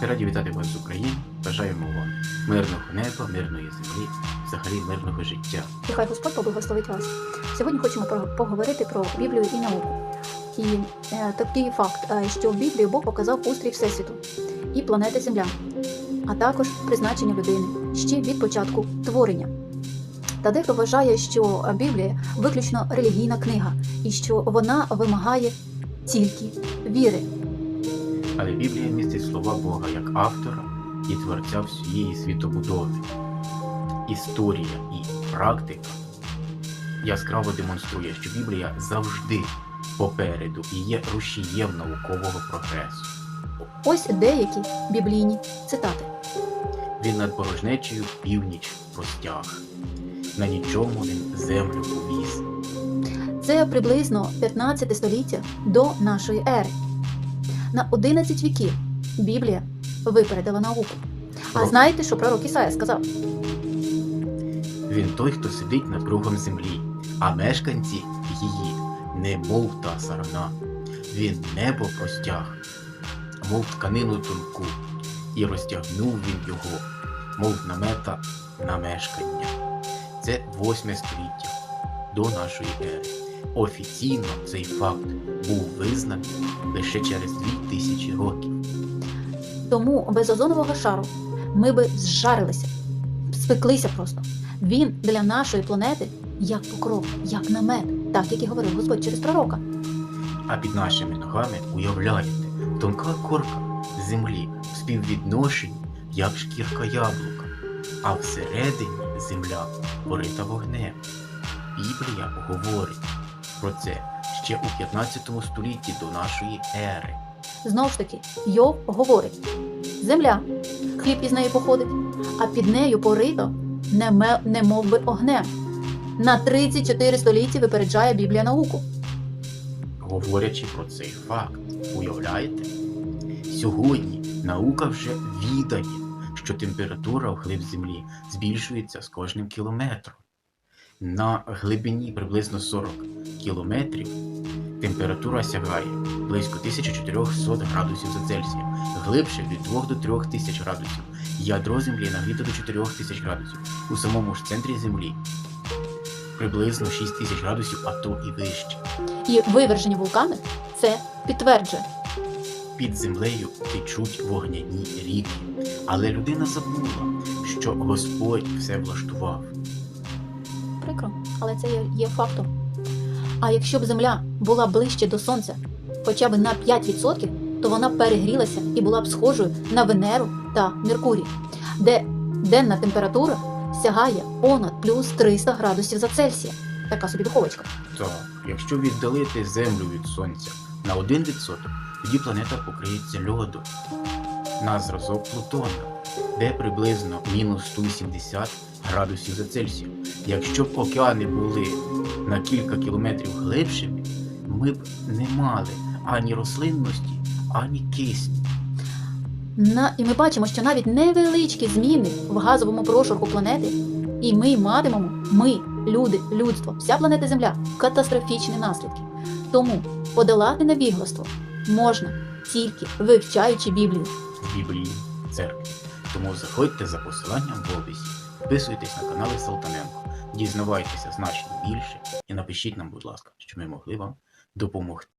Раді вітати вас з України. Бажаємо вам мирного неба, мирної землі, взагалі мирного життя. І хай Господь поблагословить вас. Сьогодні хочемо поговорити про Біблію і науку. І е, такий факт, е, що в Біблії Бог показав устрій Всесвіту і планети Земля, а також призначення людини ще від початку творення. Та дехто вважає, що Біблія виключно релігійна книга і що вона вимагає тільки віри. Але Біблія містить слова Бога як автора і творця всієї світобудови. Історія і практика яскраво демонструє, що Біблія завжди попереду і є рушієм наукового прогресу. Ось деякі біблійні цитати. Він над порожнечею північ простяг. На нічому він землю повіз. Це приблизно 15 століття до нашої ери. На 11 віків Біблія випередила науку. А знаєте, що пророк Ісая сказав? Він той, хто сидить над кругом землі, а мешканці її не мов та сарна. Він небо простяг, мов тканину тонку, і розтягнув він його, мов намета на мешкання. Це восьме століття до нашої ери. Офіційно цей факт був визнаний лише через дві тисячі років. Тому без озонового шару ми би зжарилися, спеклися просто. Він для нашої планети як покров, як намет, так як і говорив Господь через пророка. А під нашими ногами уявляєте, тонка корка землі в співвідношенні, як шкірка яблука, а всередині земля порита вогнем. Біблія говорить про це ще у 15 столітті до нашої ери. Знову ж таки, Йов говорить: земля, хліб із неї походить, а під нею порито неме, не мов би огнем. На 34 століття випереджає Біблія науку. Говорячи про цей факт, уявляєте? Сьогодні наука вже відає, що температура в глиб землі збільшується з кожним кілометром. На глибині приблизно 40 кілометрів температура сягає близько 1400 градусів за Цельсія, глибше від 2 до 3 тисяч градусів. Ядро землі нагріто до 4 тисяч градусів. У самому ж центрі землі приблизно 6 тисяч градусів, а то і вище. І вивержені вулкани це підтверджує. Під землею течуть вогняні ріки. Але людина забула, що Господь все влаштував. Прикро, але це є фактом. А якщо б земля була ближче до сонця хоча б на 5%, то вона перегрілася і була б схожою на Венеру та Меркурій, де денна температура сягає понад плюс 300 градусів за Цельсія. Така собі духовочка. Так, якщо віддалити землю від сонця на 1%, тоді планета покриється льодом на зразок Плутона, де приблизно мінус 180 градусів за Цельсієм. Якщо б океани були на кілька кілометрів глибшими, ми б не мали ані рослинності, ані кисню. На, і ми бачимо, що навіть невеличкі зміни в газовому прошарку планети, і ми матимемо, ми, люди, людство, вся планета Земля, катастрофічні наслідки. Тому подолати невігластво можна тільки вивчаючи Біблію. Біблії церкві. Тому заходьте за посиланням в описі, підписуйтесь на канали Салтаненко, дізнавайтеся значно більше і напишіть нам, будь ласка, що ми могли вам допомогти.